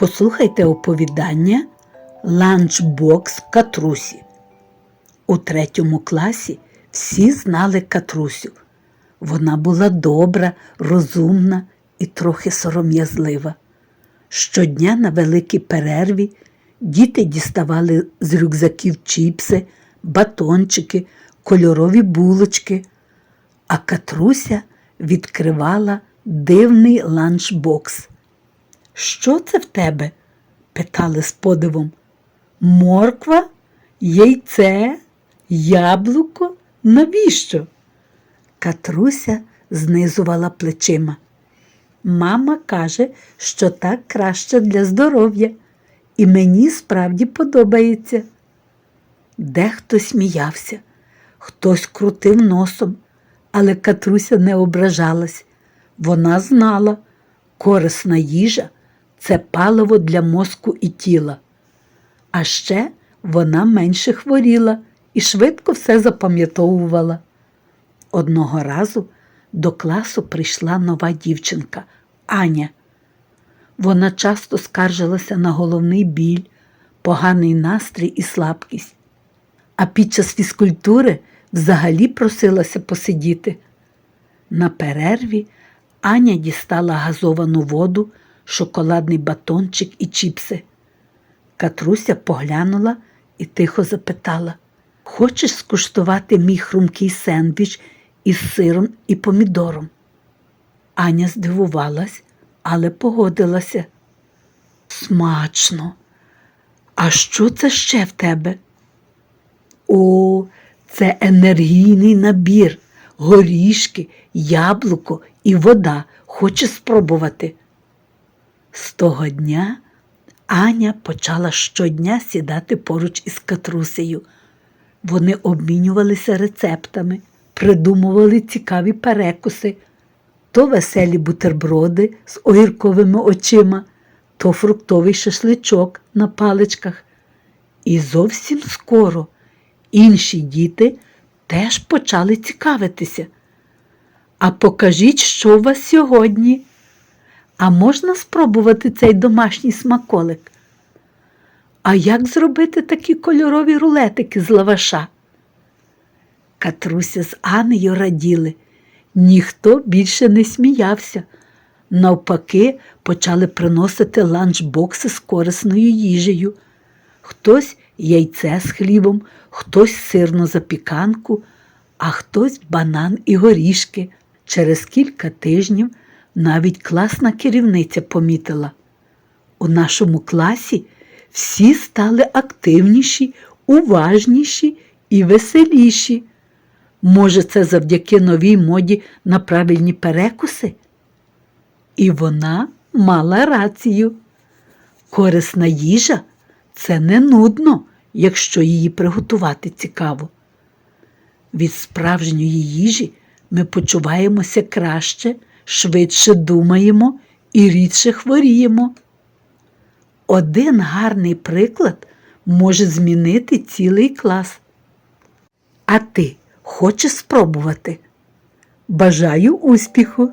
Послухайте оповідання Ланчбокс Катрусі. У третьому класі всі знали Катрусю. Вона була добра, розумна і трохи сором'язлива. Щодня на великій перерві діти діставали з рюкзаків чіпси, батончики, кольорові булочки, а Катруся відкривала дивний ланчбокс. Що це в тебе? питали з подивом. Морква, яйце, яблуко? Навіщо? Катруся знизувала плечима. Мама каже, що так краще для здоров'я, і мені справді подобається. Дехто сміявся, хтось крутив носом, але Катруся не ображалась. Вона знала, корисна їжа це паливо для мозку і тіла. А ще вона менше хворіла і швидко все запам'ятовувала. Одного разу до класу прийшла нова дівчинка Аня. Вона часто скаржилася на головний біль, поганий настрій і слабкість, а під час фізкультури взагалі просилася посидіти. На перерві Аня дістала газовану воду, шоколадний батончик і чіпси. Катруся поглянула і тихо запитала: Хочеш скуштувати мій хрумкий сендвіч із сиром і помідором? Аня здивувалась, але погодилася. Смачно. А що це ще в тебе? О, це енергійний набір, горішки, яблуко і вода. Хочеш спробувати? З того дня Аня почала щодня сідати поруч із Катрусею. Вони обмінювалися рецептами, придумували цікаві перекуси, то веселі бутерброди з огірковими очима, то фруктовий шашличок на паличках. І зовсім скоро інші діти теж почали цікавитися. А покажіть, що у вас сьогодні. А можна спробувати цей домашній смаколик? А як зробити такі кольорові рулетики з лаваша? Катруся з Анею раділи. Ніхто більше не сміявся. Навпаки, почали приносити ланчбокси з корисною їжею. Хтось яйце з хлібом, хтось сирну запіканку, а хтось банан і горішки. Через кілька тижнів навіть класна керівниця помітила. У нашому класі всі стали активніші, уважніші і веселіші. Може, це завдяки новій моді на правильні перекуси? І вона мала рацію. Корисна їжа це не нудно, якщо її приготувати цікаво. Від справжньої їжі ми почуваємося краще, швидше думаємо і рідше хворіємо. Один гарний приклад може змінити цілий клас. А ти хочеш спробувати? Бажаю успіху!